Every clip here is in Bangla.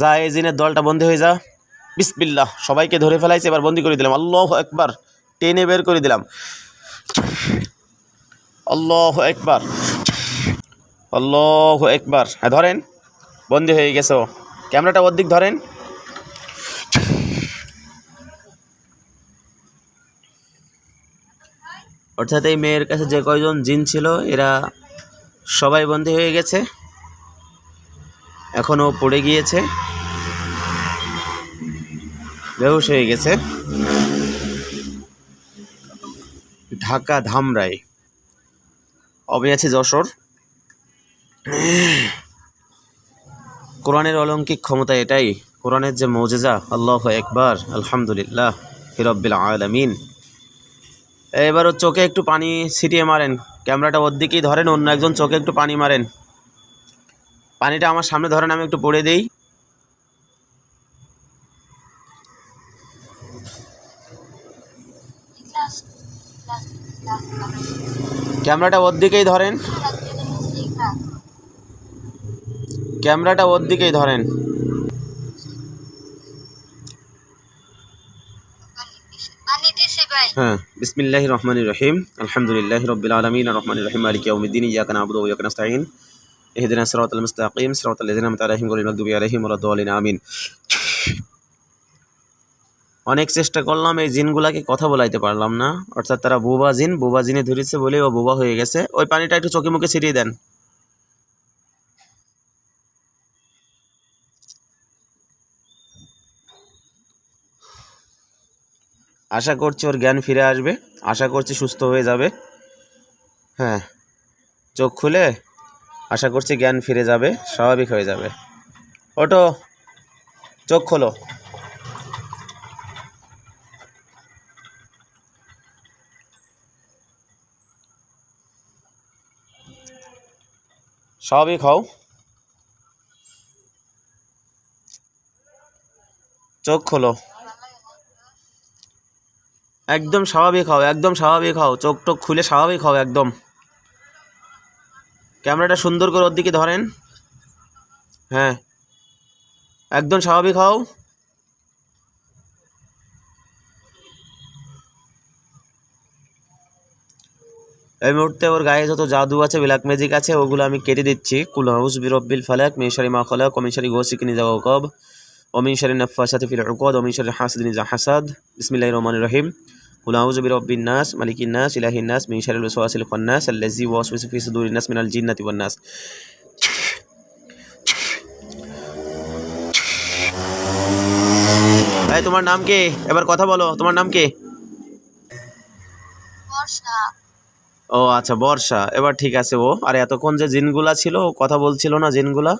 যা এই জিনের দলটা বন্দি হয়ে যা। বিসমিল্লাহ, সবাইকে ধরে ফেলাইছে, এবার বন্দি করে দিলাম। আল্লাহ একবার টেনে বের করে দিলাম। আল্লাহ একবার আল্লাহ একবার হ্যাঁ ধরেন, বন্দি হয়ে গেছে। ক্যামেরাটা ওর দিক ধরেন। অর্থাৎ এই মেয়ের কাছে যে কয়জন জিন ছিল, এরা সবাই বন্দি হয়ে গেছে। এখনও পড়ে গিয়েছে। বেহুশ হয়ে গেছে। ঢাকা ধামরাই। অবে আছে যশোর। কোরআনের অলৌকিক ক্ষমতা এটাই। কোরআনের যে মৌজেজা, আল্লাহ একবার আলহামদুলিল্লাহ হিরব্বিল আলামিন। এবার ওর চোখে একটু পানি ছিটিয়ে মারেন। ক্যামেরাটা ওর দিকেই ধরেন, অন্য একজন চোখে একটু পানি মারেন। পানিটা আমার সামনে ধরেন আমি একটু পড়ে দিই। ক্যামেরাটা ওর দিকেই ধরেন। ক্যামেরাটা ওর দিকেই ধরেন। হ্যাঁ বিসমিল্লাহ রহমান রহিম। আলহামদুলিল্লাহ রবিল আলমিন রহমান রহিম। মালিক ইয়াউমিদ্দিন। ইয়াকা নাবুদু ওয়া নাস্তাইন ইহদিনা সিরাতাল মুস্তাকিম সিরাতাল লাযিনা আন'আমতা আলাইহিম গায়রিল মাগদুবি আলাইহিম ওয়ালাদ-দাল্লিন আমিন অনেক চেষ্টা করলাম, এই জিনগুলাকে কথা বলাইতে পারলাম না। অর্থাৎ তারা বুবা জিন, বুবা জিনে ধরেছে বলে ও বুবা হয়ে গেছে। ওই পানিটা একটু চোখে মুখে ছিটিয়ে দেন। আশা করছি ওর জ্ঞান ফিরে আসবে। আশা করছি সুস্থ হয়ে যাবে। হ্যাঁ। চোখ খুলে। আশা করছি জ্ঞান ফিরে যাবে, স্বাভাবিক হয়ে যাবে। ওটো, চোখ খোলো। স্বাভাবিক হও। চোখ খোলো। একদম স্বাভাবিক হও, একদম স্বাভাবিক হও। চোখ টোক খুলে স্বাভাবিক হও, একদম। ক্যামেরাটা সুন্দর করে ওর দিকে ধরেন। হ্যাঁ। একদম স্বাভাবিক হও। এই মুহূর্তে ওর গায়ে যত জাদু আছে ব্ল্যাক ম্যাজিক আছে, ওগুলো আমি কেটে দিচ্ছি। কুল হাউস বিরব্বিল ফালাক মিশারি মা খালাক অমিশারি গোসিক নিজা ওকব অমিশারি নফা সাথে ফিল ওকদ অমিশারি হাসদিন নিজা হাসাদ। ইসমিল্লাহ রহমান রহিম। কুলাউজবির রব্বিন নাস মালিকিন নাস ইলাহিন নাস মিশারুল সোয়াসিল খন্নাস আল্লাজি ওয়াসফিসফি সুদুরিন নাস মিনাল জিন্নাতি ওয়ান নাস ভাই তোমার নাম কে? এবার কথা বলো তোমার নাম কে? ও আচ্ছা বর্ষা। এবার ঠিক আছে ও। আর এতক্ষণ যে জিনগুলা ছিল কথা বলছিল না জিনগুলা?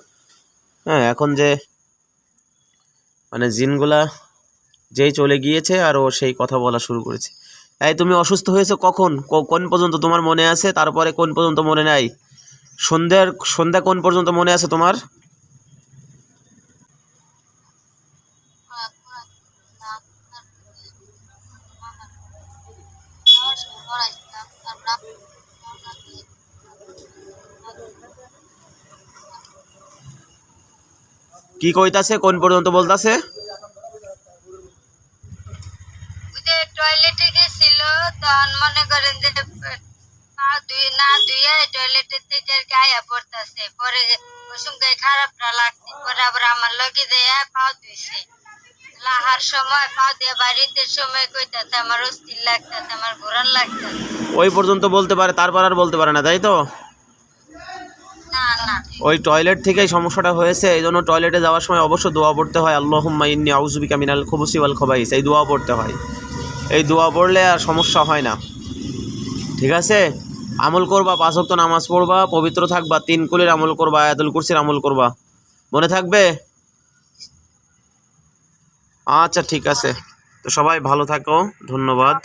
হ্যাঁ এখন যে মানে জিনগুলা যেই চলে গিয়েছে আর ও সেই কথা বলা শুরু করেছে। এই তুমি অসুস্থ হয়েছে কখন? কোন পর্যন্ত তোমার মনে আছে? তারপরে কোন পর্যন্ত মনে নাই? সন্ধ্যার, সন্ধ্যা কোন পর্যন্ত মনে আছে তোমার? কি কইতাছে? কোন পর্যন্ত বলতাছে? মনে করেন যে না ধুয়ে টয়লেটের থেকে আর কি পড়তেছে পরে ওসুম গায়ে খারাপটা লাগছে পরে আবার আমার লগে দেয়া পাও ধুইছে লাহার সময় পাও দিয়ে বাড়িতে সময় কইতাছে আমার অস্থির লাগতাছে আমার লাগতাছে ওই পর্যন্ত বলতে পারে, তারপর আর বলতে পারে না, তাই তো? ওই টয়লেট থেকেই সমস্যাটা হয়েছে, এই জন্য টয়লেটে যাওয়ার সময় অবশ্য দোয়া পড়তে হয়, আল্লাহুম্মা ইন্নি আউযুবিকা মিনাল খুবুসি ওয়াল খবাইস এই দোয়া পড়তে হয়। এই দোয়া পড়লে আর সমস্যা হয় না। ঠিক আছে? আমল করবা, পাঁচ ওয়াক্ত নামাজ পড়বা, পবিত্র থাকবা, তিন কুলির আমল করবা, আয়াতুল কুরসির আমল করবা। মনে থাকবে? আচ্ছা ঠিক আছে। তো সবাই ভালো থাকো, ধন্যবাদ।